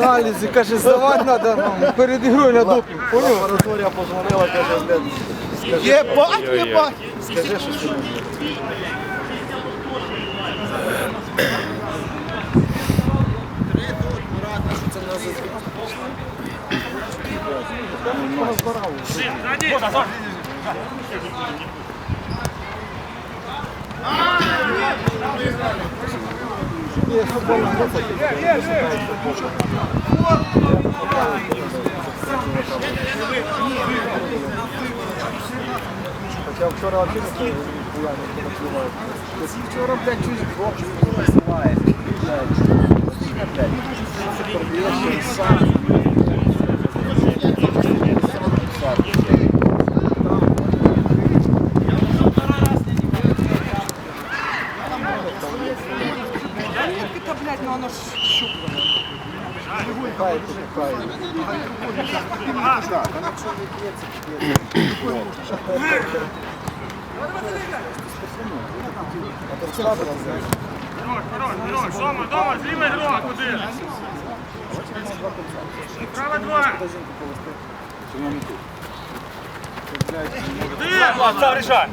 Аналізи, каже, здавати треба нам перед ігрою на допінг. Поняв? Лабораторія позвонила, каже, блядь, скажи, Єбать, єбать! скажи, що ти Хоча вчора взагалі не. Вчора, блядь, чуть хлопчик не висилає. Блядь, блядь, продаєш ще сам. Хай, хай. Дома, дома, зліва грок, один. Право два. Один. Сам рішай.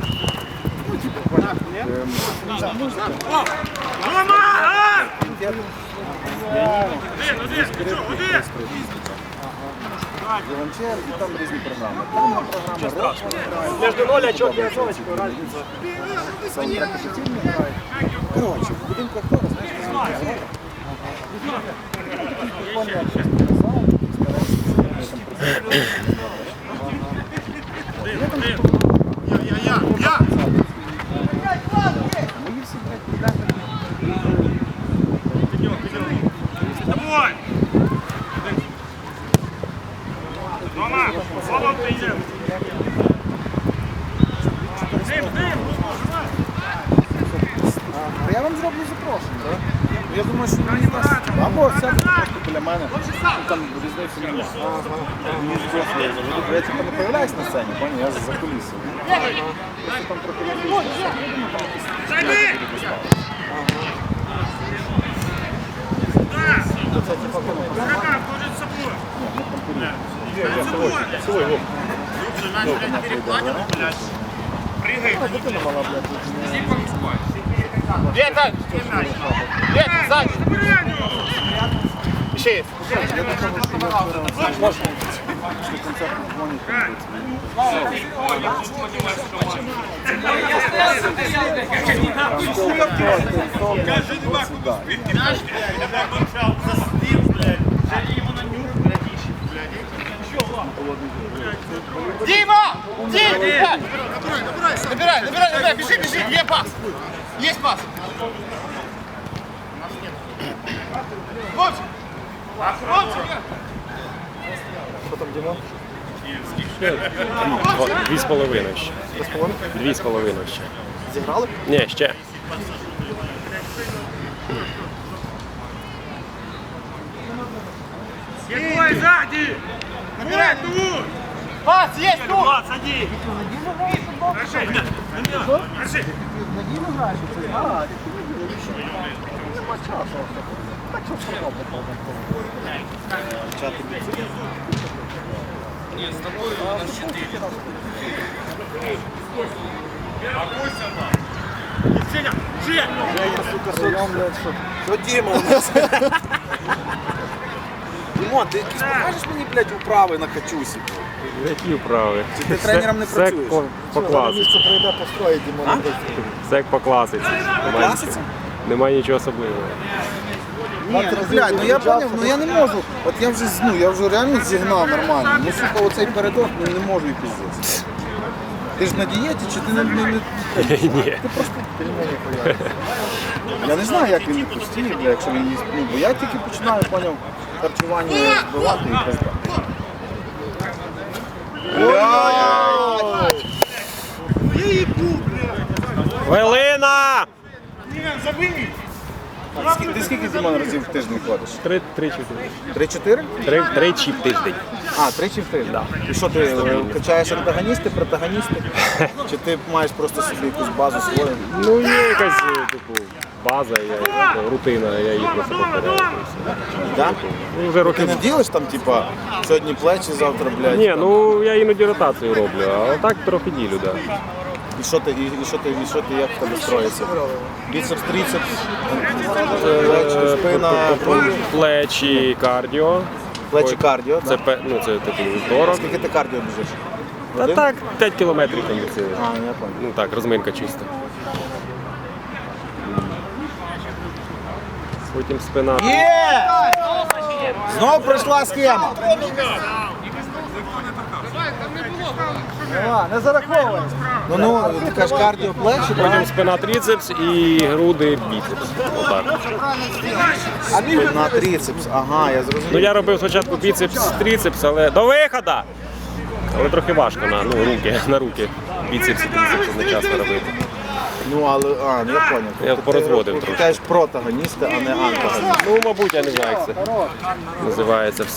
Дома! Один. Віолончель і там різні програми. Там програма Между ноль, а чотки очовочку, разниця. саундтрек офіційний грають. Коротше, в будинку актора, знаєш, показав, стараєшся, там презентувати. Мої всі, блядь, я вам зроблю запрошення, так? Я думаю, що мені дасть. Або сядьте просто біля мене. Ну, Там різниці немає. Мені ж просто я заведу. Я типу не появляюсь на сцені, поняв? Я за кулісами. Просто там трохи відрізниця. Зайди. Це типу коно. Кака, ходить з собою. Пригай. Дитина мала, блядь, тут не- Вітер! Вітер, ззаді! Ще є. Я до того, що я вчора після концерту дзвонить. Дима! Дима! Набирай, набирай, набирай, бежи, бежи, є пас! Есть пас! Вот! Вот! Що там, Дімо? Два- Дві з половиною ще. Дві з половиною ще. Зіграли? Ні, ще. Егой, сзади! Набирай, тут! Пас, есть тут! Пас, сади! Держи! Держи! Надійно граєш, це грає. Нема часу. Так що все одно Чати бійці. Сеня, Женя! Я їм, сука, своєм, блядь, що... Що Діма у нас? Дімон, ти якісь покажеш мені, блядь, управи на качусі? Які вправи? Чи ти тренером не Все працюєш? по, по класиці. прийде построїть, Дімон. Все як по класиці. Немає Класиці? нічого- Немає нічого особливого. Ні, ну, блядь, ну я поняв, ну я не можу. От я вже, ну, я вже реально зігнав нормально. Ну, сука, оцей передок, ну не можу і піздець. Ти ж на дієті, чи ти не... не, не... Ні. Я не знаю, як він не пустіє, бля, якщо він їсть. Ну, бо я тільки починаю, поняв, харчування вбивати і пизда. Блядь! Хвилина! Скільки- Ти скільки Дімон разів в тиждень ходиш? Три, три, чотири. Три-чотири? Три, тричі в тиждень. А, тричі в тиждень? І що ти е, качаєш антагоністи, протагоністи? Чи ти маєш просто собі якусь базу свою? Ну, є якась, е, типу, база, я, ну, рутина, я їх просто повторяю. Да? Ну, вже Ти років не ділиш там, типа, сьогодні плечі, завтра, блядь. Ні, ну я іноді ротацію роблю, а так трохи ділю, так. І що ти, і, і що ти, і що ти, як в тебе строїться? Біцепс, трицепс, спина, груди, Плечі, кардіо. плечі кардіо. Це, да? пе- ну, це такий вівторок. Скільки ти кардіо біжиш? Та Один? так, 5 кілометрів кондиції. А, я понял. Ну так, розминка чиста. Потім спина. Є! Знову пройшла схема. Не зараховує. Ну, ну, ти кажеш кардіо плечі, Потім спина трицепс і груди біцепс. Отак. спина, трицепс. Ага, я Ну я робив спочатку біцепс, трицепс, але до виходу! Але трохи важко на ну, руки, на руки. Біцепс і трицепс одночасно робити. Ну, але, а, ну я понял. Я Тобто порозводив ти, ти кажеш протагоністи, а не антагоністи. Ну, мабуть, я не знаю, як це називається